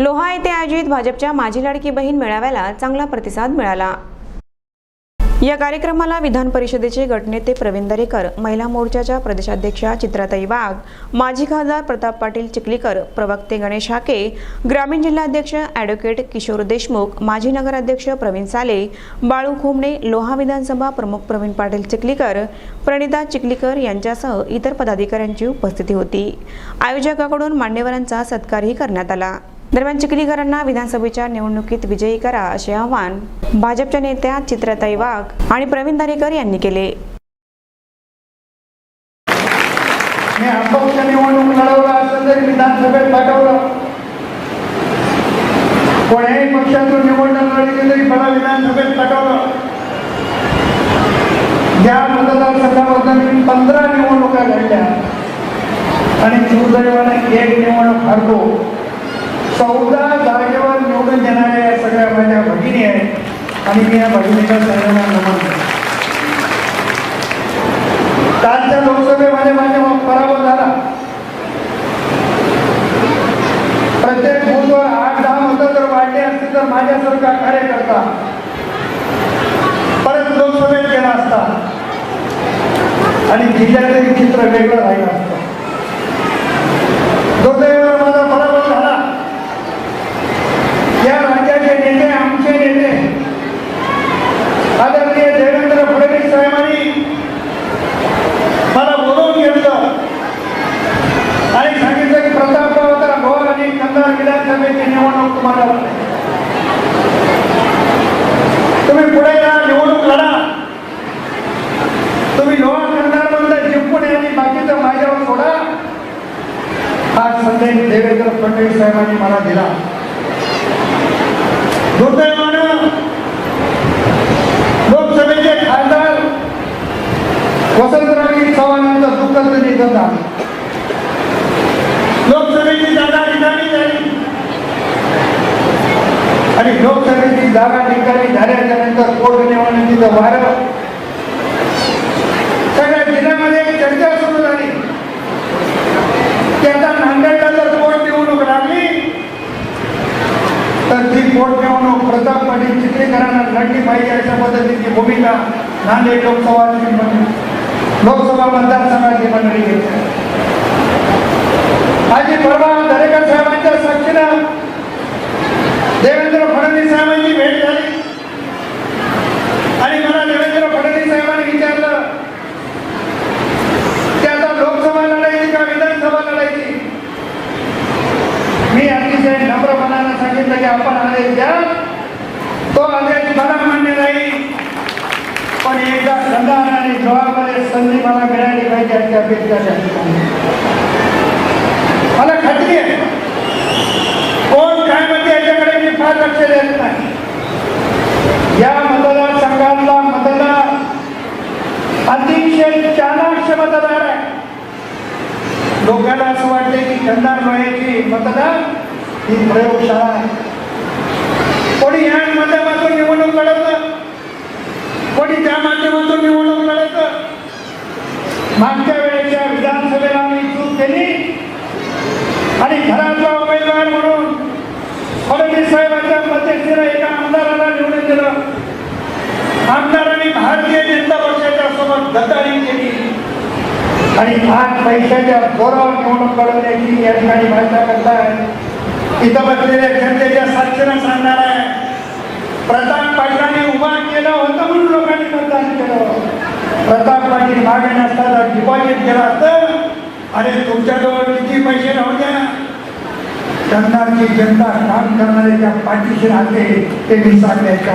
लोहा येथे आयोजित भाजपच्या माझी लाडकी बहीण मेळाव्याला चांगला प्रतिसाद मिळाला. या कार्यक्रमाला विधान परिषदेचे गटनेते प्रवीण दरेकर महिला मोर्चाच्या प्रदेशाध्यक्षा चित्राताई वाघ माजी खासदार प्रताप पाटील चिखलीकर प्रवक्ते गणेश हाके ग्रामीण जिल्हाध्यक्ष ॲडव्होकेट किशोर देशमुख माजी नगराध्यक्ष प्रवीण साले बाळू खोमणे लोहा विधानसभा प्रमुख प्रवीण पाटील चिखलीकर प्रणिता चिखलीकर यांच्यासह इतर पदाधिकाऱ्यांची उपस्थिती होती. आयोजकाकडून मान्यवरांचा सत्कारही करण्यात आला. दरम्यान चिखलीकरांना विधानसभेच्या निवडणुकीत विजयी करा असे आवाहन भाजपच्या नेत्या चित्रताई वाघ आणि प्रवीण दारेकर यांनी केले. निवडणूक लढवलं असं तरी विधानसभेत पाठवलं. कोण्याही पक्षातून निवडणूक लढली तरी मला विधानसभेत पाठवलं. या मतदारसंघामध्ये मी पंधरा निवडणुका लढल्या आणि दुर्दैवाने एक निवडणूक हरतो चौदा जागेवर निवडून देणाऱ्या या सगळ्या माझ्या भगिनी आहेत आणि मी या भगिनीच्या सगळ्यांना नमन करतो. कालच्या लोकसभेमध्ये माझ्या पराभव झाला. प्रत्येक बूथवर आठ दहा मतं जर वाढले असते तर माझ्यासारखा कार्यकर्ता परत लोकसभेत गेला असता. आणि जिल्ह्यातील चित्र वेगळं राहिलं असतं दुर्दैवानं माझा पराभव झाला या राज्याचे नेते आमचे नेते आदरणीय देवेंद्र फडणवीस साहेबांनी मला बोलवून घेतलं आणि सांगितलं की प्रतापरावचा भोर आणि कंधार विधानसभेची निवडणूक तुम्हाला आहे. तुम्ही पुढे या निवडणूक लढा तुम्ही लोहा कंधार मधलं जिंकून या आणि बाकीचं माझ्यावर सोडा हा संदेश देवेंद्र फडणवीस साहेबांनी मला दिला. दुर्दैवानं लोकसभेचे खासदार वसंतराव चव्हाण यांचं दुःखद निधन झालं. लोकसभेची जागा रिकामी झाली. आणि लोकसभेची जागा रिकामी झाल्याच्यानंतर पोटनिवडणुकीचं वारं सगळ्या जिल्ह्यामध्ये एक चर्चा सुरू झाली त्याचा नांदेडला जर पोट निवडणूक लागली तर ती पोटनिवडणूक प्रताप पाटील चित्रीकरांना लढली पाहिजे अशा पद्धतीची भूमिका नांदेड लोकसभाची मंडळी लोकसभा मतदारसंघाची मंडळी घेतली आजी परवा दरेकर साहेबांच्या साक्षीनं देवेंद्र फडणवीस साहेबांची भेट झाली. आणि मला देवेंद्र फडणवीस साहेबांनी विचारलं की आता लोकसभा लढायची का विधानसभा लढायची? मी अतिशय नम्रपणानं सांगितलं की आपण आले द्या. तो आले मला मान्य नाही पण एकदा संधान आणि जबाबदारी संधी मला मिळाली पाहिजे अशी अपेक्षा त्यांची मला खात्री आहे. कोण काय म्हणते याच्याकडे मी फार लक्ष देत नाही. या मतदारसंघातला मतदार अतिशय चाणाक्ष मतदार आहे. लोकांना असं वाटते की कंधार लोह्याची मतदार ही प्रयोगशाळा आहे. कोणी या माध्यमातून निवडणूक लढवलं कोणी त्या माध्यमातून निवडणूक लढवतं मागच्या वेळेच्या विधानसभेला मी चूक केली. आणि घराचा उमेदवार म्हणून फडणवीस साहेबांच्या मध्यस्थीनं एका आमदाराला निवडून दिलं. आमदारांनी भारतीय जनता पक्षाच्या सोबत गद्दारी केली. आणि आज पैशाच्या जोरावर निवडणूक लढवण्याची या ठिकाणी भाषा करताय. इथं बसलेल्या जनतेच्या साक्षीनं सांगणार आहे. प्रताप पाटलांनी उभा केलं होतं म्हणून लोकांनी मतदान केलं. प्रताप पाटील मागे नसताना डिपॉझिट केलं असतं अरे तुमच्याजवळ किती पैसे नव्हत्या कंधारची जनता काम करणाऱ्याच्या पाठीशी राहते ते मी सांगण्याच्या